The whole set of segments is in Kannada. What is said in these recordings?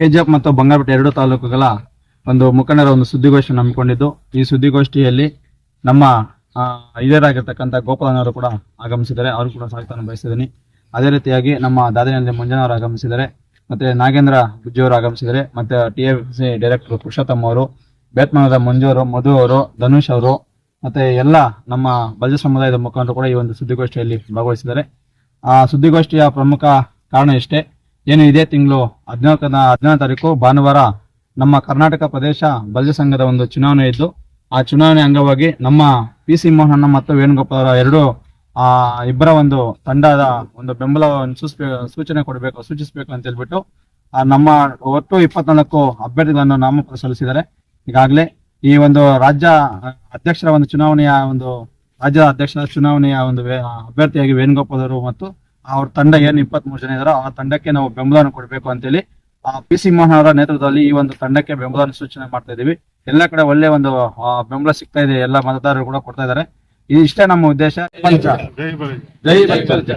ಕೆಜಿಎಫ್ ಮತ್ತು ಬಂಗಾರಪೇಟೆ ಎರಡು ತಾಲೂಕುಗಳ ಒಂದು ಮುಖಂಡರ ಒಂದು ಸುದ್ದಿಗೋಷ್ಠಿ ಹಮ್ಮಿಕೊಂಡಿದ್ದು, ಈ ಸುದ್ದಿಗೋಷ್ಠಿಯಲ್ಲಿ ನಮ್ಮ ಹಿರಿಯರಾಗಿರ್ತಕ್ಕಂಥ ಗೋಪಾಲನವರು ಕೂಡ ಆಗಮಿಸಿದ್ದಾರೆ. ಅವರು ಕೂಡ ಸ್ವಾಗತವನ್ನು ಬಯಸಿದ್ದೀನಿ ಅದೇ ರೀತಿಯಾಗಿ ನಮ್ಮ ದಾದಿನಲ್ಲಿ ಮಂಜನವರು ಆಗಮಿಸಿದ್ದಾರೆ. ಮತ್ತೆ ನಾಗೇಂದ್ರ ಬುಜ್ಜಿಯವರು ಆಗಮಿಸಿದ್ದಾರೆ. ಮತ್ತೆ T F C director Purushottam ಅವರು, ಬೇತ್ಮನದ ಮಂಜು ಅವರು, ಮಧು ಅವರು, ಧನುಷ್ ಅವರು, ಮತ್ತೆ ಎಲ್ಲ ನಮ್ಮ ಬಲ್ಜ ಸಮುದಾಯದ ಮುಖಂಡರು ಕೂಡ ಈ ಒಂದು ಸುದ್ದಿಗೋಷ್ಠಿಯಲ್ಲಿ ಭಾಗವಹಿಸಿದ್ದಾರೆ. ಆ ಸುದ್ದಿಗೋಷ್ಠಿಯ ಪ್ರಮುಖ ಕಾರಣ ಇಷ್ಟೇ. ಏನು ಇದೇ ತಿಂಗಳು? ಹದಿನಾಲ್ಕ ಹದಿನಾರು ತಾರೀಕು, ಭಾನುವಾರ ನಮ್ಮ ಕರ್ನಾಟಕ ಪ್ರದೇಶ ಬಲ್ಜ ಸಂಘದ ಒಂದು ಚುನಾವಣೆ ಇದ್ದು, ಆ ಚುನಾವಣೆ ಅಂಗವಾಗಿ ನಮ್ಮ ಪಿ ಸಿ ಮೋಹನ್ ಮತ್ತು ವೇಣುಗೋಪಾಲ್ ಅವರ ಎರಡು, ಆ, ಇಬ್ಬರ ಒಂದು ತಂಡದ ಒಂದು ಸೂಚಿಸ್ಬೇಕು ಸೂಚನೆ ಕೊಡಬೇಕು, ಸೂಚಿಸಬೇಕು ಅಂತ ಹೇಳ್ಬಿಟ್ಟು, ಆ, ನಮ್ಮ ಒಟ್ಟು ಇಪ್ಪತ್ನಾಲ್ಕು ಅಭ್ಯರ್ಥಿಗಳನ್ನು ನಾಮಪತ್ರ ಸಲ್ಲಿಸಿದ್ದಾರೆ. ಈಗಾಗಲೇ ಈ ಒಂದು ರಾಜ್ಯ ಅಧ್ಯಕ್ಷರ ಒಂದು ಚುನಾವಣೆಯ ಒಂದು, ರಾಜ್ಯದ ಅಧ್ಯಕ್ಷರ ಚುನಾವಣೆಯ ಒಂದು ಅಭ್ಯರ್ಥಿಯಾಗಿ ವೇಣುಗೋಪಾಲ್ ಅವರು ಮತ್ತು ಅವ್ರ ತಂಡ ಏನು ಇಪ್ಪತ್ಮೂರು ಜನ ಇದಾರೋ ಆ ತಂಡಕ್ಕೆ ನಾವು ಬೆಂಬಲವನ್ನು ಕೊಡಬೇಕು ಅಂತೇಳಿ ಆ ಪಿ ಸಿ ಮೋಹನ್ ಅವರ ನೇತೃತ್ವದಲ್ಲಿ ಈ ಒಂದು ತಂಡಕ್ಕೆ ಬೆಂಬಲ ಸೂಚನೆ ಮಾಡ್ತಾ ಇದೀವಿ ಎಲ್ಲ ಕಡೆ ಒಳ್ಳೆ ಒಂದು ಬೆಂಬಲ ಸಿಗ್ತಾ ಇದೆ. ಎಲ್ಲ ಮತದಾರರು ಕೂಡ ಕೊಡ್ತಾ ಇದ್ದಾರೆ. ಇದಿಷ್ಟೇ ಇಷ್ಟೇ ನಮ್ಮ ಉದ್ದೇಶ. ಪಂಚ ಜೈ ಬಲಿ. ಜೈ ಪಂಚ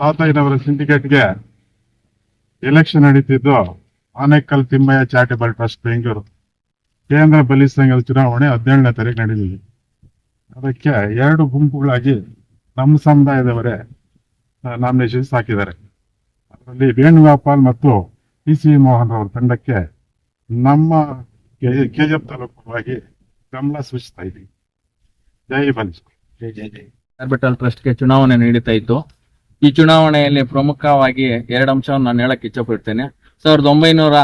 ತಾತಯ್ಯನವರ ಸಿಂಡಿಕೇಟ್ಗೆ ಎಲೆಕ್ಷನ್ ನಡೀತಿದ್ದು ಆನೇಕಲ್ ತಿಮ್ಮಯ್ಯ ಚಾರಿಟಬಲ್ ಟ್ರಸ್ಟ್ ಬೆಂಗಳೂರು. ಕೇಂದ್ರ ಬಲಿ ಸಂಘದ ಚುನಾವಣೆ ಹದಿನೇಳನೇ ತಾರೀಕು ನಡೆದಿದೆ ಅದಕ್ಕೆ ಎರಡು ಗುಂಪುಗಳಾಗಿ ನಮ್ಮ ಸಮುದಾಯದವರೇ ನಾಮಿನೇಷನ್ಸ್ ಹಾಕಿದ್ದಾರೆ. ಅದರಲ್ಲಿ ವೇಣುಗೋಪಾಲ್ ಮತ್ತು ಪಿ ಸಿ ಮೋಹನ್ ಅವರ ತಂಡಕ್ಕೆ ನಮ್ಮ ಕೆಜಿಎಫ್ ತಾಲೂಕುವಾಗಿ ಗಮನ ಸೂಚಿಸ್ತಾ ಇದ್ದೀವಿ. ಜೈ ಜೈ ಆರ್ಬಿಟಲ್ ಟ್ರಸ್ಟ್ಗೆ ಚುನಾವಣೆ ನಡೀತಾ ಇತ್ತು ಈ ಚುನಾವಣೆಯಲ್ಲಿ ಪ್ರಮುಖವಾಗಿ ಎರಡು ಅಂಶವನ್ನು ನಾನು ಹೇಳಕ್ಕೆ ಇಚ್ಛಪಡ್ತೇನೆ. ಸಾವಿರದ ಒಂಬೈನೂರ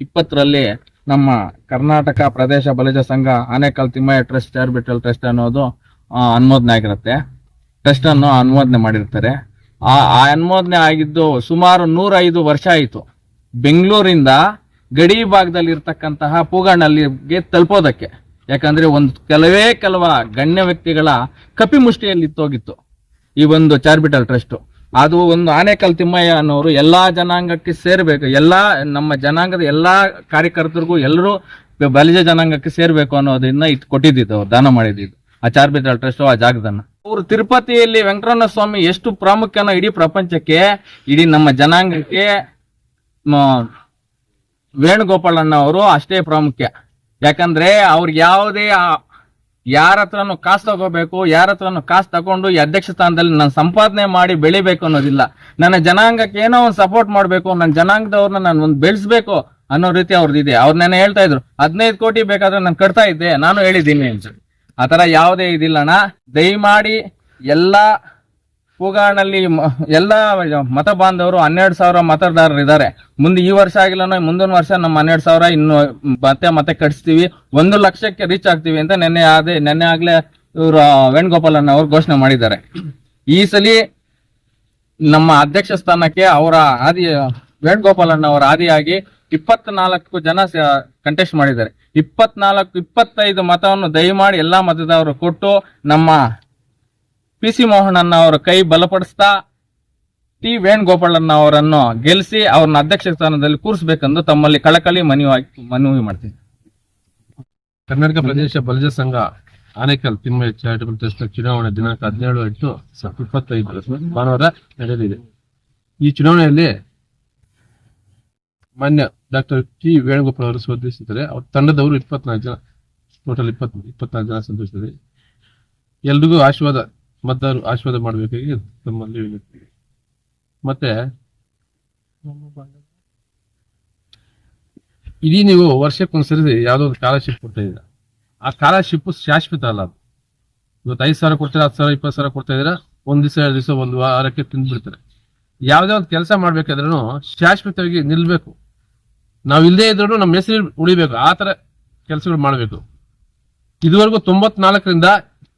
ಇಪ್ಪತ್ತರಲ್ಲಿ ನಮ್ಮ Karnataka Pradesh Balija Sangha Anekal Thimmaiah trust charitable trust ಅನ್ನೋದು ಅನುಮೋದನೆ ಆಗಿರುತ್ತೆ. ಟ್ರಸ್ಟ್ ಅನ್ನು ಅನುಮೋದನೆ ಮಾಡಿರ್ತಾರೆ. ಆ ಆ ಅನುಮೋದನೆ ಆಗಿದ್ದು ಸುಮಾರು ನೂರೈದು ವರ್ಷ ಆಯಿತು. ಬೆಂಗಳೂರಿಂದ ಗಡಿ ಭಾಗದಲ್ಲಿ ಇರ್ತಕ್ಕಂತಹ ಪೂಗಣ್ಣಲ್ಲಿಗೆ ತಲುಪೋದಕ್ಕೆ. ಯಾಕಂದ್ರೆ ಒಂದು ಕೆಲವೇ ಕೆಲವ ಗಣ್ಯ ವ್ಯಕ್ತಿಗಳ ಕಪಿಮುಷ್ಟಿಯಲ್ಲಿ ಇತ್ತೋಗಿತ್ತು ಈ ಒಂದು ಚಾರ್ಬಿಟಲ್ ಟ್ರಸ್ಟ್. ಅದು ಒಂದು ಆನೇಕಲ್ ತಿಮ್ಮಯ್ಯ ಅನ್ನೋರು ಎಲ್ಲಾ ಜನಾಂಗಕ್ಕೆ ಸೇರಬೇಕು, ಎಲ್ಲಾ ನಮ್ಮ ಜನಾಂಗದ ಎಲ್ಲಾ ಕಾರ್ಯಕರ್ತರಿಗೂ ಎಲ್ಲರೂ ಬಲಿಜ ಜನಾಂಗಕ್ಕೆ ಸೇರಬೇಕು ಅನ್ನೋದನ್ನ ಇಟ್ ಕೊಟ್ಟಿದ್ದು ದಾನ ಮಾಡಿದ್ದು. ಆ ಚಾರ್ಬಿಟಲ್ ಟ್ರಸ್ಟ್ ಆ ಜಾಗದನ್ನ. ಅವರು ತಿರುಪತಿಯಲ್ಲಿ ವೆಂಕಟರಮಣ ಸ್ವಾಮಿ ಎಷ್ಟು ಪ್ರಾಮುಖ್ಯನೋ ಇಡೀ ಪ್ರಪಂಚಕ್ಕೆ, ಇಡೀ ನಮ್ಮ ಜನಾಂಗಕ್ಕೆ ವೇಣುಗೋಪಾಲಣ್ಣ ಅವರು ಅಷ್ಟೇ ಪ್ರಾಮುಖ್ಯ. ಯಾಕಂದ್ರೆ ಅವ್ರಿಗೆ ಯಾವುದೇ ಯಾರ ಹತ್ರನು ಕಾಸು ತಗೋಬೇಕು, ಯಾರ ಹತ್ರನು ಕಾಸು ತಗೊಂಡು ಈ ಅಧ್ಯಕ್ಷ ಸ್ಥಾನದಲ್ಲಿ ನಾನು ಸಂಪಾದನೆ ಮಾಡಿ ಬೆಳಿಬೇಕು ಅನ್ನೋದಿಲ್ಲ. ನನ್ನ ಜನಾಂಗಕ್ಕೆ ಏನೋ ಒಂದು ಸಪೋರ್ಟ್ ಮಾಡಬೇಕು, ನನ್ನ ಜನಾಂಗದವ್ರನ್ನ ನಾನು ಒಂದು ಬೆಳೆಸ್ಬೇಕು ಅನ್ನೋ ರೀತಿ ಅವ್ರದ್ದು ಇದೆ ಅವ್ರು ನೆನೆ ಹೇಳ್ತಾ ಇದ್ರು, ಹದಿನೈದು ಕೋಟಿ ಬೇಕಾದ್ರೆ ನಾನು ಕಟ್ತಾ ಇದ್ದೆ, ನಾನು ಹೇಳಿದ್ದೀನಿ ಅಂತ. ಆ ತರ ಯಾವುದೇ ಇದಿಲ್ಲಣ್ಣ ದಯಮಾಡಿ ಎಲ್ಲ ಮ- ಎಲ್ಲ ಮತ ಬಾಂಧವರು ಹನ್ನೆರಡು ಸಾವಿರ ಮತದಾರರು ಇದ್ದಾರೆ. ಮುಂದೆ ಈ ವರ್ಷ ಆಗಿಲ್ಲ ಮುಂದಿನ ವರ್ಷ ನಮ್ಮ ಹನ್ನೆರಡು ಸಾವಿರ ಇನ್ನು ಮತ್ತೆ ಮತ್ತೆ ಕಟ್ಸ್ತೀವಿ. ಒಂದು ಲಕ್ಷಕ್ಕೆ ರೀಚ್ ಆಗ್ತೀವಿ ಅಂತ ನೆನ್ನೆ ಅದೇ ನೆನ್ನೆ ಆಗ್ಲೇ ಇವರು ವೇಣುಗೋಪಾಲನ್ ಅವರು ಘೋಷಣೆ ಮಾಡಿದ್ದಾರೆ. ಈ ಸಲಿ ನಮ್ಮ ಅಧ್ಯಕ್ಷ ಸ್ಥಾನಕ್ಕೆ ಅವರ ಆದಿ ವೇಣುಗೋಪಾಲನ್ ಅವರ ಆದಿಯಾಗಿ ಇಪ್ಪತ್ನಾಲ್ಕು ಜನ ಕಂಟೆಸ್ಟ್ ಮಾಡಿದ್ದಾರೆ. ಇಪ್ಪತ್ನಾಲ್ಕು, ಇಪ್ಪತ್ತೈದು ಮತವನ್ನು ದಯಮಾಡಿ ಎಲ್ಲಾ ಮತದವರು ಕೊಟ್ಟು ನಮ್ಮ ಪಿ ಸಿ ಮೋಹನನ್ನ ಅವರ ಕೈ ಬಲಪಡಿಸ್ತಾ, ಟಿ ವೇಣುಗೋಪಾಲಣ್ಣ ಅವರನ್ನು ಗೆಲ್ಲಿಸಿ ಅವ್ರನ್ನ ಅಧ್ಯಕ್ಷ ಸ್ಥಾನದಲ್ಲಿ ಕೂರಿಸಬೇಕೆಂದು ತಮ್ಮಲ್ಲಿ ಕಳಕಳಿ ಮನವಿ ಮನವಿ ಮಾಡ್ತೀನಿ. ಕರ್ನಾಟಕ ಪ್ರದೇಶ ಬಲಜ ಸಂಘ ಆನೇಕಲ್ ತಿಮ್ಮಯ್ಯ ಚಾರಿಟಬಲ್ ಟ್ರಸ್ಟ್ ಚುನಾವಣೆ ದಿನಾಂಕ ಹದಿನೇಳು ಎಂಟು ಇಪ್ಪತ್ತೈದು ಭಾನುವಾರ ನಡೆಯಲಿದೆ. ಈ ಚುನಾವಣೆಯಲ್ಲಿ ಮಾನ್ಯ ಡಾಕ್ಟರ್ ಟಿ ವೇಣುಗೋಪಾಲ್ ಅವರು ಸ್ಪರ್ಧಿಸಿದ್ದಾರೆ ಅವ್ರ ತಂಡದವರು ಇಪ್ಪತ್ನಾಲ್ಕು ಜನ ಟೋಟಲ್ ಇಪ್ಪತ್ ಇಪ್ಪತ್ನಾಲ್ಕು ಜನ ಸಂತೋಷಿಸಿದ್ದಾರೆ ಎಲ್ರಿಗೂ ಆಶೀರ್ವಾದ, ಮತದಾರರು ಆಶೀರ್ವಾದ ಮಾಡಬೇಕಾಗಿ ತಮ್ಮಲ್ಲಿ ವಿನಂತಿ. ಮತ್ತೆ, ಇಡೀ ನೀವು ವರ್ಷಕ್ಕೊಂದ್ಸರಿ ಯಾವುದೋ ಒಂದು ಸ್ಕಾಲರ್ಶಿಪ್ ಕೊಡ್ತಾ ಇದ್ದೀರಾ? ಆ ಸ್ಕಾಲರ್ಶಿಪ್ ಶಾಶ್ವತ ಅಲ್ಲ ಅದು. ಇವತ್ತು ಐದು ಸಾವಿರ ಕೊಡ್ತಾರೆ, ಹತ್ತು ಸಾವಿರ, ಇಪ್ಪತ್ತು ಸಾವಿರ ಕೊಡ್ತಾ ಇದ್ದೀರಾ, ಒಂದ್ ದಿವಸ, ಎರಡು ದಿವಸ, ಒಂದು ವಾರಕ್ಕೆ ತಿಂದ್ಬಿಡ್ತಾರೆ. ಯಾವುದೇ ಒಂದು ಕೆಲಸ ಮಾಡ್ಬೇಕಾದ್ರೂ ಶಾಶ್ವತವಾಗಿ ನಿಲ್ಬೇಕು. ನಾವು ಇಲ್ಲದೆ ಇದ್ರೂ ನಮ್ಮ ಹೆಸರು ಉಳಿಬೇಕು. ಆ ತರ ಕೆಲಸಗಳು ಮಾಡಬೇಕು. ಇದುವರೆಗೂ ತೊಂಬತ್ನಾಲ್ಕರಿಂದ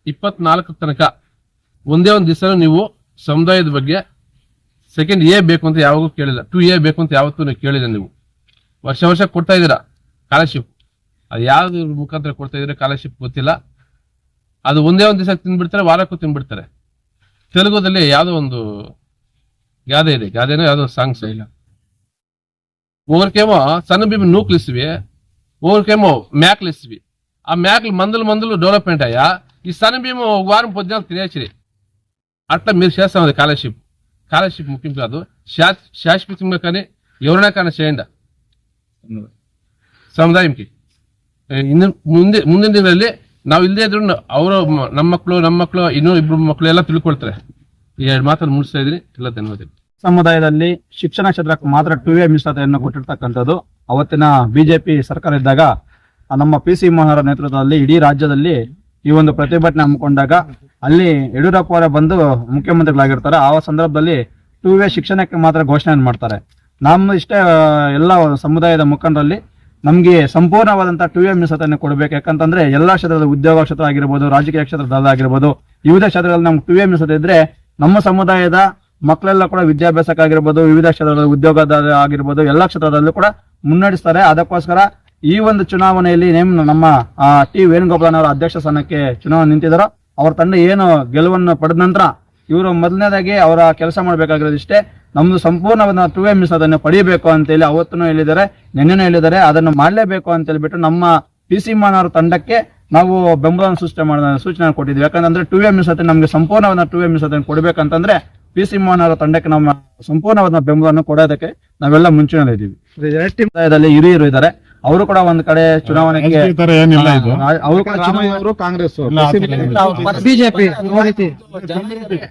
ಇಪ್ಪತ್ನಾಲ್ಕು ತನಕ ಒಂದೇ ಒಂದು ದಿವಸ ನೀವು ಸಮುದಾಯದ ಬಗ್ಗೆ ಸೆಕೆಂಡ್ ಎ ಬೇಕು ಅಂತ ಯಾವಾಗೂ ಕೇಳಿಲ್ಲ. ಟು ಎ ಬೇಕು ಅಂತ ಯಾವತ್ತೂ ನೀವು ಕೇಳಿಲ್ಲ ನೀವು. ವರ್ಷ ವರ್ಷ ಕೊಡ್ತಾ ಇದ್ದೀರಾ? ಸ್ಕಾಲರ್ಶಿಪ್ ಅದು ಯಾವ್ದು ಮುಖಾಂತರ ಕೊಡ್ತಾ ಇದ್ರೆ ಸ್ಕಾಲರ್ಶಿಪ್ ಗೊತ್ತಿಲ್ಲ. ಅದು ಒಂದೇ ಒಂದು ದಿವಸ ತಿಂದ್ಬಿಡ್ತಾರೆ, ವಾರಕ್ಕೂ ತಿಂದ್ಬಿಡ್ತಾರೆ. ತೆಲುಗುದಲ್ಲಿ ಯಾವುದೋ ಒಂದು ಗಾದೆ ಇದೆ ಗಾದೆನೋ ಯಾವ್ದೋ ಸಾಂಗ್ಸ್ ಇಲ್ಲ ఒకరికేమో సన్న బియ్యం నూకులు ఇస్తువి ఒకరికేమో మేకలు ఇస్తువి ఆ మేకలు మందులు మందులు డెవలప్మెంట్ అయ్యా ఈ సన్న బియ్యం ఒక వారం పొద్దున తినేసి అట్లా మీరు చేస్తాం అది స్కాలర్షిప్ స్కాలర్షిప్ ముఖ్యం కాదు శా- శాశ్వతంగా కానీ ఎవరైనా కానీ చేయండి ಸಮುದಾಯಕ್ಕೆ ಇನ್ನು ಮುಂದೆ ಮುಂದಿನ ದಿನಗಳಲ್ಲಿ ನಾವು ಇಲ್ಲದೇ ಇದ್ರು ಅವರು ನಮ್ಮ ಮಕ್ಕಳು ನಮ್ಮ ಮಕ್ಕಳು ಇನ್ನೂ ಇಬ್ರು ಮಕ್ಕಳು ಎಲ್ಲ ತಿಳ್ಕೊಳ್ತಾರೆ ಈ ಎರಡು ಮಾತನ್ನು ಮುಗಿಸ್ತಾ ಇದ್ದೀನಿ. ಎಲ್ಲ ಧನ್ಯವಾದಗಳು. ಸಮುದಾಯದಲ್ಲಿ ಶಿಕ್ಷಣ ಕ್ಷೇತ್ರಕ್ಕೆ ಮಾತ್ರ ಟು ಎ ಮೀಸಲಾತಿಯನ್ನು ಕೊಟ್ಟಿರ್ತಕ್ಕಂಥದ್ದು. ಅವತ್ತಿನ ಬಿಜೆಪಿ ಸರ್ಕಾರ ಇದ್ದಾಗ, ನಮ್ಮ ಪಿ ಸಿ ಮೋಹನ್ ನೇತೃತ್ವದಲ್ಲಿ ಇಡೀ ರಾಜ್ಯದಲ್ಲಿ ಈ ಒಂದು ಪ್ರತಿಭಟನೆ ಹಮ್ಮಿಕೊಂಡಾಗ ಅಲ್ಲಿ ಯಡಿಯೂರಪ್ಪ ಅವರ ಬಂದು ಮುಖ್ಯಮಂತ್ರಿಗಳಾಗಿರ್ತಾರೆ. ಆ ಸಂದರ್ಭದಲ್ಲಿ ಟು ವೇ ಶಿಕ್ಷಣಕ್ಕೆ ಮಾತ್ರ ಘೋಷಣೆಯನ್ನು ಮಾಡ್ತಾರೆ. ನಮ್ಮ ಇಷ್ಟೇ ಎಲ್ಲ ಸಮುದಾಯದ ಮುಖಂಡರಲ್ಲಿ ನಮಗೆ ಸಂಪೂರ್ಣವಾದಂಥ ಟು ಎ ಮೀಸಲಾತಿಯನ್ನು ಕೊಡಬೇಕು. ಯಾಕಂತಂದ್ರೆ ಎಲ್ಲ ಕ್ಷೇತ್ರದ ಉದ್ಯೋಗ ಕ್ಷೇತ್ರ ಆಗಿರ್ಬೋದು, ರಾಜಕೀಯ ಕ್ಷೇತ್ರದಲ್ಲಾಗಿರ್ಬೋದು ವಿವಿಧ ಕ್ಷೇತ್ರಗಳಲ್ಲಿ ನಮ್ಗೆ ಟು ಎ ಮೀಸಲಾತಿ ಇದ್ರೆ ನಮ್ಮ ಸಮುದಾಯದ ಮಕ್ಕಳೆಲ್ಲ ಕೂಡ ವಿದ್ಯಾಭ್ಯಾಸಕ್ಕಾಗಿರ್ಬೋದು, ವಿವಿಧ ಕ್ಷೇತ್ರದಲ್ಲಿ ಉದ್ಯೋಗದ ಆಗಿರ್ಬೋದು, ಎಲ್ಲ ಕ್ಷೇತ್ರದಲ್ಲೂ ಕೂಡ ಮುನ್ನಡೆಸ್ತಾರೆ. ಅದಕ್ಕೋಸ್ಕರ ಈ ಒಂದು ಚುನಾವಣೆಯಲ್ಲಿ ನೇಮ್ ನಮ್ಮ ಟಿ ವೇಣುಗೋಪಾಲನ್ ಅವರ ಅಧ್ಯಕ್ಷ ಸ್ಥಾನಕ್ಕೆ ಚುನಾವಣೆ ನಿಂತಿದ್ದಾರೋ ಅವ್ರ ತಂಡ ಏನು ಗೆಲುವನ್ನು ಪಡೆದ ನಂತರ ಇವರು ಮೊದಲನೇದಾಗಿ ಅವರ ಕೆಲಸ ಮಾಡಬೇಕಾಗಿರೋದಿಷ್ಟೇ ನಮ್ದು ಸಂಪೂರ್ಣವಾದ ಟು ಎಂ ಅದನ್ನು ಪಡೆಯಬೇಕು ಅಂತೇಳಿ ಅವತ್ತೂ ಹೇಳಿದ್ದಾರೆ, ನಿನ್ನೆನೂ ಹೇಳಿದ್ದಾರೆ, ಅದನ್ನು ಮಾಡಲೇಬೇಕು ಅಂತ ಹೇಳ್ಬಿಟ್ಟು ನಮ್ಮ ಪಿ ಸಿ ಮಾನವರ ತಂಡಕ್ಕೆ ನಾವು ಬೆಂಬಲವನ್ನು ಸೃಷ್ಟಿ ಮಾಡ ಸೂಚನೆ ಕೊಟ್ಟಿದ್ವಿ ಯಾಕಂದ್ರೆ ಟು ಎಂ ಸತಿ ನಮಗೆ ಸಂಪೂರ್ಣವಾದ ಟು ಎಂ ಅದನ್ನು ಕೊಡಬೇಕಂತಂದ್ರೆ ಪಿ ಸಿ ಅವರ ತಂಡಕ್ಕೆ ನಮ್ಮ ಸಂಪೂರ್ಣವಾದ ಬೆಂಬಲವನ್ನು ಕೊಡೋದಕ್ಕೆ ನಾವೆಲ್ಲ ಮುಂಚೂಣಿಯಲ್ಲಿದ್ದೀವಿ ಸಮುದಾಯದಲ್ಲಿ ಹಿರಿಯರು ಇದ್ದಾರೆ. ಅವರು ಕೂಡ ಒಂದ್ ಕಡೆ ಚುನಾವಣೆಗೆ ತರ ಏನಿಲ್ಲ ಇದು. ಅವರು ಕೂಡ ಕಾಂಗ್ರೆಸ್. ಬಿಜೆಪಿ.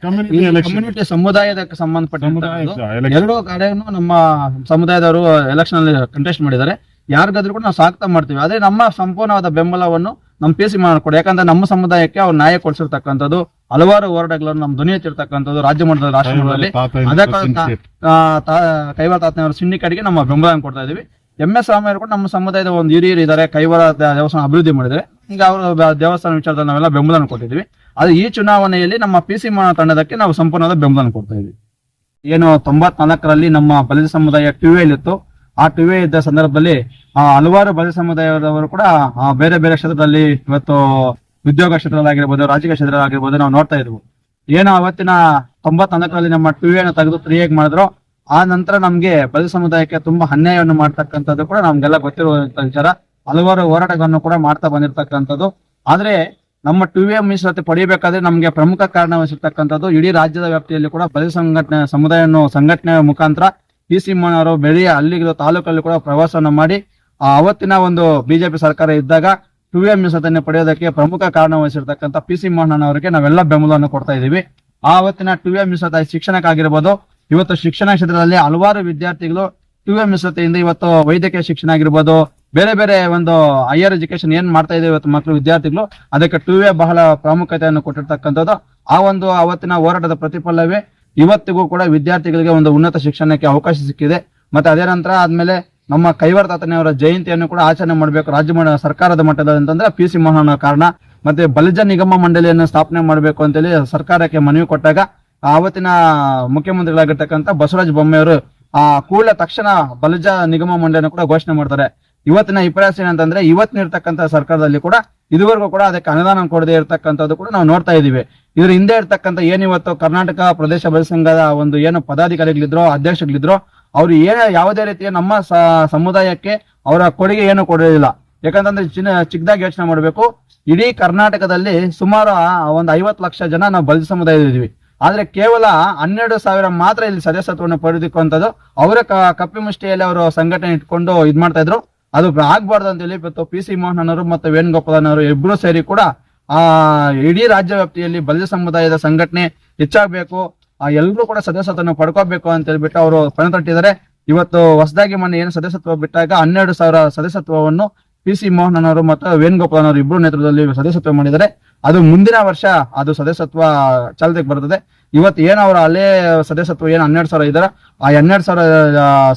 ಕಮ್ಯುನಿಟಿ ಸಮುದಾಯದ ಸಂಬಂಧಪಟ್ಟ. ಎರಡೂ ಕಡೆನೂ ನಮ್ಮ ಸಮುದಾಯದವರು ಎಲೆಕ್ಷನ್ ಅಲ್ಲಿ ಕಂಟೆಸ್ಟ್ ಮಾಡಿದ್ದಾರೆ. ಯಾರಿಗಾದ್ರೂ ಕೂಡ ನಾವು ಸ್ವಾಗತ ಮಾಡ್ತೀವಿ. ಆದ್ರೆ ನಮ್ಮ ಸಂಪೂರ್ಣವಾದ ಬೆಂಬಲವನ್ನು ನಮ್ಮ ಪಿ ಸಿ ಮಾಡಿಕೊಡಿ ಯಾಕಂದ್ರೆ ನಮ್ಮ ಸಮುದಾಯಕ್ಕೆ ಅವ್ರು ನ್ಯಾಯ ಕೊಡಿಸಿರ್ತಕ್ಕಂಥದ್ದು ಹಲವಾರು ಹೋರಾಟಗಳನ್ನು ನಮ್ಮ ಧ್ವನಿ ಎತ್ತಿರ್ತಕ್ಕಂಥದ್ದು ರಾಜ್ಯ ಮಟ್ಟದ ರಾಷ್ಟ್ರ ಮಟ್ಟದಲ್ಲಿ. ತಾತ ಅದಕ್ಕೆ syndicate. ಆ, ತಾ- ಕೈವಾರ ತಾತನವರ ಸಿಂಡಿಕೇಟ್ಗೆ ನಮ್ಮ ಬೆಂಬಲವನ್ನು ಕೊಡ್ತಾ ಇದೀವಿ. ಎಂ ಎಸ್ ರಾಮಯ್ಯ ಕೂಡ ನಮ್ಮ ಸಮುದಾಯದ ಒಂದು ಹಿರಿಯರು ಇದಾರೆ ಕೈವಾರ ದೇವಸ್ಥಾನ ಅಭಿವೃದ್ಧಿ ಮಾಡಿದರೆ ಈಗ ಅವರು ದೇವಸ್ಥಾನ ವಿಚಾರದಲ್ಲಿ ನಾವೆಲ್ಲ ಬೆಂಬಲವನ್ನು ಕೊಟ್ಟಿದ್ದೀವಿ. ಅದು ಈ ಚುನಾವಣೆಯಲ್ಲಿ ನಮ್ಮ ಪಿ ಸಿ ತಂಡದಕ್ಕೆ ನಾವು ಸಂಪೂರ್ಣವಾದ ಬೆಂಬಲವನ್ನು ಕೊಡ್ತಾ ಇದ್ದೀವಿ ಏನು ತೊಂಬತ್ನಾಲ್ಕರಲ್ಲಿ ನಮ್ಮ ಬಲಿತ ಸಮುದಾಯ ಟಿವಿಯಲ್ಲಿತ್ತು ಇತ್ತು. ಆ ಟ್ಯೂವೇ ಇದ್ದ ಸಂದರ್ಭದಲ್ಲಿ ಆ, ಹಲವಾರು ಬಜ ಸಮುದಾಯದವರು ಕೂಡ ಬೇರೆ ಬೇರೆ ಕ್ಷೇತ್ರದಲ್ಲಿ ಇವತ್ತು ಉದ್ಯೋಗ ಕ್ಷೇತ್ರದಲ್ಲಾಗಿರ್ಬೋದು ರಾಜಕೀಯ ಕ್ಷೇತ್ರದಲ್ಲಾಗಿರ್ಬೋದು ನಾವು ನೋಡ್ತಾ ಇದ್ವು. ಏನೋ ಅವತ್ತಿನ ತೊಂಬತ್ನಾಲ್ಕರಲ್ಲಿ ನಮ್ಮ ಟ್ಯೂವೇನ ತೆಗೆದು ತ್ರೀ ಮಾಡಿದ್ರು. ಆ ನಂತರ ನಮ್ಗೆ ಬಜ ಸಮುದಾಯಕ್ಕೆ ತುಂಬಾ ಅನ್ಯಾಯವನ್ನು ಮಾಡ್ತಕ್ಕಂಥದ್ದು ಕೂಡ ನಮ್ಗೆಲ್ಲ ಗೊತ್ತಿರುವಂತ ವಿಚಾರ. ಹಲವಾರು ಹೋರಾಟಗಳನ್ನು ಕೂಡ ಮಾಡ್ತಾ ಬಂದಿರತಕ್ಕಂಥದ್ದು. ಆದ್ರೆ ನಮ್ಮ ಟಿ ವಿ ಮೀಸಲಾತಿ ಪಡೆಯಬೇಕಾದ್ರೆ ನಮಗೆ ಪ್ರಮುಖ ಕಾರಣ ವಹಿಸಿರ್ತಕ್ಕಂಥದ್ದು ಇಡೀ ರಾಜ್ಯದ ವ್ಯಾಪ್ತಿಯಲ್ಲಿ ಕೂಡ ಬಲಿತ ಸಂಘಟನೆ ಸಮುದಾಯವನ್ನು ಸಂಘಟನೆ ಮುಖಾಂತರ ಪಿ ಸಿ ಅವರು ಬೆಳೆಯ ಹಳ್ಳಿಗಳು ತಾಲೂಕಲ್ಲಿ ಕೂಡ ಪ್ರವಾಸವನ್ನು ಮಾಡಿ ಅವತ್ತಿನ ಒಂದು ಬಿಜೆಪಿ ಸರ್ಕಾರ ಇದ್ದಾಗ ಟು ಎಂ ಮೀಸಲಾತಿಯನ್ನು ಪಡೆಯೋದಕ್ಕೆ ಪ್ರಮುಖ ಕಾರಣ ವಹಿಸಿರ್ತಕ್ಕಂಥ ಪಿ ಸಿ ಮೋಹನ್ ನಾವೆಲ್ಲ ಬೆಂಬಲವನ್ನು ಕೊಡ್ತಾ ಇದ್ದೀವಿ. ಆ ಅವತ್ತಿನ ಟು ಎಂ ಮೀಸಲಾತಿ ಶಿಕ್ಷಣಕ್ಕಾಗಿರ್ಬೋದು, ಇವತ್ತು ಶಿಕ್ಷಣ ಕ್ಷೇತ್ರದಲ್ಲಿ ಹಲವಾರು ವಿದ್ಯಾರ್ಥಿಗಳು ಟು ಎಂ ಮೀಸಲಾತಿಯಿಂದ ಇವತ್ತು ವೈದ್ಯಕೀಯ ಶಿಕ್ಷಣ ಆಗಿರ್ಬೋದು, ಬೇರೆ ಬೇರೆ ಒಂದು ಹೈಯರ್ ಎಜುಕೇಶನ್ ಏನ್ ಮಾಡ್ತಾ ಇದೆ ಇವತ್ತು ಮಕ್ಕಳು, ವಿದ್ಯಾರ್ಥಿಗಳು, ಅದಕ್ಕೆ ಟು ಬಹಳ ಪ್ರಾಮುಖ್ಯತೆಯನ್ನು ಕೊಟ್ಟಿರ್ತಕ್ಕಂಥದ್ದು. ಆ ಒಂದು ಅವತ್ತಿನ ಹೋರಾಟದ ಪ್ರತಿಫಲವೇ ಇವತ್ತಿಗೂ ಕೂಡ ವಿದ್ಯಾರ್ಥಿಗಳಿಗೆ ಒಂದು ಉನ್ನತ ಶಿಕ್ಷಣಕ್ಕೆ ಅವಕಾಶ ಸಿಕ್ಕಿದೆ. ಮತ್ತೆ ಅದೇ ನಂತರ ಆದ್ಮೇಲೆ ನಮ್ಮ ಕೈವರ್ ತಾತನೆಯವರ ಜಯಂತಿಯನ್ನು ಕೂಡ ಆಚರಣೆ ಮಾಡಬೇಕು. ರಾಜ್ಯ ಸರ್ಕಾರದ ಮಟ್ಟದಲ್ಲಿ ಅಂತಂದ್ರೆ ಪಿ ಸಿ ಮೋಹನ್ ಕಾರಣ. ಮತ್ತೆ ಬಲಿಜ ನಿಗಮ ಮಂಡಳಿಯನ್ನು ಸ್ಥಾಪನೆ ಮಾಡಬೇಕು ಅಂತೇಳಿ ಸರ್ಕಾರಕ್ಕೆ ಮನವಿ ಕೊಟ್ಟಾಗ ಆವತ್ತಿನ ಮುಖ್ಯಮಂತ್ರಿಗಳಾಗಿರ್ತಕ್ಕಂಥ ಬಸವರಾಜ ಬೊಮ್ಮೆಯವರು ಆ ಕೂಡಲೇ ತಕ್ಷಣ ಬಲಿಜ ನಿಗಮ ಮಂಡಳಿಯನ್ನು ಕೂಡ ಘೋಷಣೆ ಮಾಡ್ತಾರೆ. ಇವತ್ತಿನ ವಿಪರ್ಯಾಸ ಏನಂತಂದ್ರೆ ಇವತ್ತಿನ ಇರ್ತಕ್ಕಂಥ ಸರ್ಕಾರದಲ್ಲಿ ಕೂಡ ಇದುವರೆಗೂ ಕೂಡ ಅದಕ್ಕೆ ಅನುದಾನ ಕೊಡದೇ ಇರತಕ್ಕಂಥದ್ದು ಕೂಡ ನಾವು ನೋಡ್ತಾ ಇದ್ದೀವಿ. ಇದ್ರ ಹಿಂದೆ ಇರ್ತಕ್ಕಂಥ ಏನಿವತ್ತು ಕರ್ನಾಟಕ ಪ್ರದೇಶ ಬಲ ಸಂಘದ ಒಂದು ಏನು ಪದಾಧಿಕಾರಿಗಳಿದ್ರೋ ಅಧ್ಯಕ್ಷಗಳಿದ್ರೋ ಅವ್ರು ಏನೇ ಯಾವುದೇ ರೀತಿಯ ನಮ್ಮ ಸಮುದಾಯಕ್ಕೆ ಅವರ ಕೊಡುಗೆ ಏನು ಕೊಡೋದಿಲ್ಲ ಯಾಕಂತಂದ್ರೆ ಚಿನ್ನ, ಚಿಕ್ಕದಾಗಿ ಯೋಚನೆ ಮಾಡಬೇಕು. ಇಡೀ ಕರ್ನಾಟಕದಲ್ಲಿ ಸುಮಾರು ಒಂದು ಐವತ್ತು ಲಕ್ಷ ಜನ ನಾವು ಬಲಿತ ಸಮುದಾಯದಿದ್ವಿ ಆದ್ರೆ ಕೇವಲ ಹನ್ನೆರಡು ಸಾವಿರ ಮಾತ್ರ ಇಲ್ಲಿ ಸದಸ್ಯತ್ವವನ್ನು ಪಡೆದುಕೊಂತದ್ದು. ಅವರ ಕಪ್ಪಿ ಮುಷ್ಟಿಯಲ್ಲಿ ಅವರು ಸಂಘಟನೆ ಇಟ್ಕೊಂಡು ಇದು ಮಾಡ್ತಾ ಇದ್ರು. ಅದು ಆಗ್ಬಾರ್ದು ಅಂತೇಳಿ ಇವತ್ತು ಪಿ ಸಿ ಮೋಹನ್ ಮತ್ತು ವೇಣುಗೋಪಾಲನವರು ಇಬ್ರು ಸೇರಿ ಕೂಡ ಆ ಇಡೀ ರಾಜ್ಯ ವ್ಯಾಪ್ತಿಯಲ್ಲಿ ಬಲ್ಯ ಸಮುದಾಯದ ಸಂಘಟನೆ ಹೆಚ್ಚಾಗಬೇಕು, ಆ ಎಲ್ಲರೂ ಕೂಡ ಸದಸ್ಯತ್ವವನ್ನು ಪಡ್ಕೋಬೇಕು ಅಂತ ಹೇಳ್ಬಿಟ್ಟು ಅವರು ಪಣ ತಟ್ಟಿದ್ದಾರೆ. ಇವತ್ತು ಹೊಸದಾಗಿ ಮೊನ್ನೆ ಏನು ಸದಸ್ಯತ್ವ ಬಿಟ್ಟಾಗ ಹನ್ನೆರಡು ಸಾವಿರ ಸದಸ್ಯತ್ವವನ್ನು ಪಿ ಸಿ ಮೋಹನ್ ಮತ್ತು ವೇಣುಗೋಪಾಲನವರು ಇಬ್ಬರು ನೇತೃತ್ವದಲ್ಲಿ ಸದಸ್ಯತ್ವ ಮಾಡಿದ್ದಾರೆ. ಅದು ಮುಂದಿನ ವರ್ಷ ಅದು ಸದಸ್ಯತ್ವ ಚಾಲ್ತಿಗೆ ಬರ್ತದೆ. ಇವತ್ತು ಏನು ಅವರ ಅಲ್ಲೇ ಸದಸ್ಯತ್ವ ಏನು ಹನ್ನೆರಡು ಸಾವಿರ ಇದ್ದಾರೆ, ಆ ಹನ್ನೆರಡು ಸಾವಿರ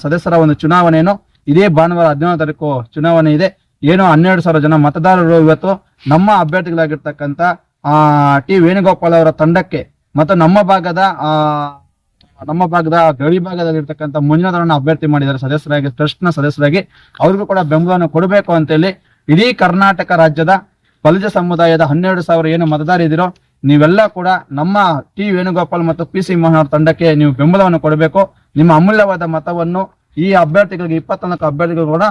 ಸದಸ್ಯರ ಒಂದು ಚುನಾವಣೆಯನ್ನು ಇದೇ ಭಾನುವಾರ ಹದಿನೇಳು ತಾರೀಕು ಚುನಾವಣೆ ಇದೆ. ಏನು ಹನ್ನೆರಡು ಸಾವಿರ ಜನ ಮತದಾರರು ಇವತ್ತು ನಮ್ಮ ಅಭ್ಯರ್ಥಿಗಳಾಗಿರ್ತಕ್ಕಂಥ, ಆ, ಟಿ ವೇಣುಗೋಪಾಲ್ ಅವರ ತಂಡಕ್ಕೆ ಮತ್ತು ನಮ್ಮ ಭಾಗದ, ಆ, ನಮ್ಮ ಭಾಗದ, ಗಡಿ ಭಾಗದಲ್ಲಿರ್ತಕ್ಕಂಥ ಮಂಜುನಾಥರನ್ನ ಅಭ್ಯರ್ಥಿ ಮಾಡಿದ್ದಾರೆ ಸದಸ್ಯರಾಗಿ, ಟ್ರಸ್ಟ್ನ ಸದಸ್ಯರಾಗಿ. ಅವ್ರಿಗೂ ಕೂಡ ಬೆಂಬಲವನ್ನು ಕೊಡಬೇಕು ಅಂತೇಳಿ ಇಡೀ ಕರ್ನಾಟಕ ರಾಜ್ಯದ ಬಲಿಜ ಸಮುದಾಯದ ಹನ್ನೆರಡು ಸಾವಿರ ಏನು ಮತದಾರ ನೀವೆಲ್ಲ ಕೂಡ ನಮ್ಮ ಟಿ ವೇಣುಗೋಪಾಲ್ ಮತ್ತು ಪಿ ಸಿ ಮೋಹನ್ ಅವರ ತಂಡಕ್ಕೆ ನೀವು ಬೆಂಬಲವನ್ನು ಕೊಡಬೇಕು. ನಿಮ್ಮ ಅಮೂಲ್ಯವಾದ ಮತವನ್ನು ಈ ಅಭ್ಯರ್ಥಿಗಳಿಗೆ ಇಪ್ಪತ್ನಾಲ್ಕು ಅಭ್ಯರ್ಥಿಗಳು ಕೂಡ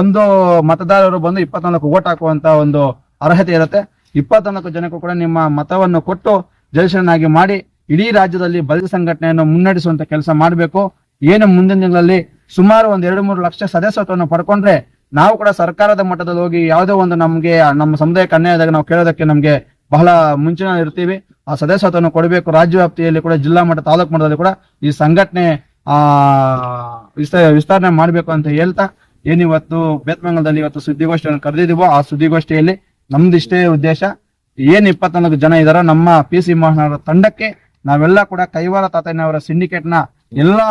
ಒಂದು ಮತದಾರರು ಬಂದು ಇಪ್ಪತ್ನಾಲ್ಕು ಓಟ್ ಹಾಕುವಂತ ಒಂದು ಅರ್ಹತೆ ಇರುತ್ತೆ. ಇಪ್ಪತ್ನಾಲ್ಕು ಜನಕ್ಕೂ ಕೂಡ ನಿಮ್ಮ ಮತವನ್ನು ಕೊಟ್ಟು ಜಯಶೀಲನಾಗಿ ಮಾಡಿ ಇಡೀ ರಾಜ್ಯದಲ್ಲಿ ಬಲಿತ ಸಂಘಟನೆಯನ್ನು ಮುನ್ನಡೆಸುವಂತ ಕೆಲಸ ಮಾಡಬೇಕು. ಏನು ಮುಂದಿನ ದಿನಗಳಲ್ಲಿ ಸುಮಾರು ಒಂದ್ ಎರಡು ಮೂರು ಲಕ್ಷ ಸದಸ್ಯತ್ವವನ್ನು ಪಡ್ಕೊಂಡ್ರೆ ನಾವು ಕೂಡ ಸರ್ಕಾರದ ಮಟ್ಟದಲ್ಲಿ ಹೋಗಿ ಯಾವುದೋ ಒಂದು ನಮ್ಗೆ, ನಮ್ಮ ಸಮುದಾಯಕ್ಕೆ ಅನ್ಯಾಯ ಆದಾಗ ನಾವು ಕೇಳೋದಕ್ಕೆ ನಮ್ಗೆ ಬಹಳ ಮುಂಚಿನ ಇರ್ತೀವಿ. ಆ ಸದಸ್ಯತ್ವವನ್ನು ಕೊಡಬೇಕು. ರಾಜ್ಯ ವ್ಯಾಪ್ತಿಯಲ್ಲಿ ಕೂಡ ಜಿಲ್ಲಾ ಮಟ್ಟ ತಾಲೂಕು ಮಟ್ಟದಲ್ಲಿ ಕೂಡ ಈ ಸಂಘಟನೆ, ಆ ವಿಸ್ತ- ವಿಸ್ತರಣೆ ಮಾಡಬೇಕು ಅಂತ ಹೇಳ್ತಾ ಏನಿವತ್ತು ಬೇತ್ಮಂಗಲದಲ್ಲಿ ಇವತ್ತು ಸುದ್ದಿಗೋಷ್ಠಿಯನ್ನು ಕರೆದಿದ್ದೀವೋ ಆ ಸುದ್ದಿಗೋಷ್ಠಿಯಲ್ಲಿ ನಮ್ದಿಷ್ಟೇ ಉದ್ದೇಶ, ಏನು ಇಪ್ಪತ್ತೊಂದು ಜನ ಇದಾರೋ ನಮ್ಮ ಪಿ ಸಿ ಮೋಹನ್ ತಂಡಕ್ಕೆ ನಾವೆಲ್ಲ ಕೂಡ ಕೈವಾರ ತಾತಯ್ಯನವರ ಸಿಂಡಿಕೇಟ್ನ ಎಲ್ಲಾ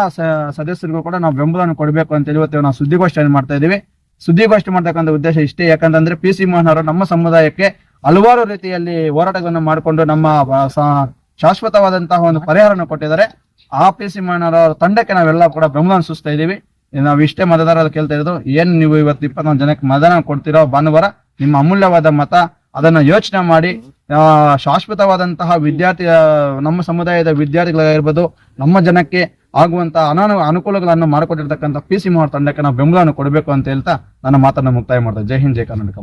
ಸದಸ್ಯರಿಗೂ ಕೂಡ ನಾವು ಬೆಂಬಲವನ್ನು ಕೊಡಬೇಕು ಅಂತ ಹೇಳಿ ಇವತ್ತು ನಾವು ಸುದ್ದಿಗೋಷ್ಠಿಯನ್ನು ಮಾಡ್ತಾ ಇದೀವಿ ಸುದ್ದಿಗೋಷ್ಠಿ ಮಾಡ್ತಕ್ಕಂಥ ಉದ್ದೇಶ ಇಷ್ಟೇ, ಯಾಕಂತಂದ್ರೆ ಪಿ ಸಿ ಮೋಹನ್ ನಮ್ಮ ಸಮುದಾಯಕ್ಕೆ ಹಲವಾರು ರೀತಿಯಲ್ಲಿ ಹೋರಾಟಗಳನ್ನು ಮಾಡಿಕೊಂಡು ನಮ್ಮ ಶಾಶ್ವತವಾದಂತಹ ಒಂದು ಪರಿಹಾರವನ್ನು ಕೊಟ್ಟಿದ್ದಾರೆ. ಆ ಪಿ ಸಿ ಮೋಹನ್ ತಂಡಕ್ಕೆ ನಾವೆಲ್ಲ ಕೂಡ ಬೆಂಬಲ ಸೂಚಿಸ್ತಾ ಇದ್ದೀವಿ. ನಾವು ಇಷ್ಟೇ ಮತದಾರರು ಕೇಳ್ತಾ ಇರೋದು, ಏನು ನೀವು ಇವತ್ತು ಇಪ್ಪತ್ತೊಂದು ಜನಕ್ಕೆ ಮತದಾನ ಕೊಡ್ತಿರೋ ಭಾನುವಾರ, ನಿಮ್ಮ ಅಮೂಲ್ಯವಾದ ಮತ, ಅದನ್ನ ಯೋಚನೆ ಮಾಡಿ ಶಾಶ್ವತವಾದಂತಹ ವಿದ್ಯಾರ್ಥಿ ನಮ್ಮ ಸಮುದಾಯದ ವಿದ್ಯಾರ್ಥಿಗಳಾಗಿರ್ಬೋದು ನಮ್ಮ ಜನಕ್ಕೆ ಆಗುವಂತಹ ಅನಾನು, ಅನುಕೂಲಗಳನ್ನು ಮಾಡಿಕೊಟ್ಟಿರ್ತಕ್ಕಂಥ ಪಿ ಸಿ ಮೋಹರ್ ತಂಡಕ್ಕೆ ನಾವು ಬೆಂಬಲವನ್ನು ಕೊಡಬೇಕು ಅಂತ ಹೇಳ್ತಾ ನನ್ನ ಮಾತನ್ನು ಮುಕ್ತಾಯ ಮಾಡ್ತಾರೆ ಜೈ ಹಿಂದ್, ಜೈ ಕರ್ನಾಟಕ.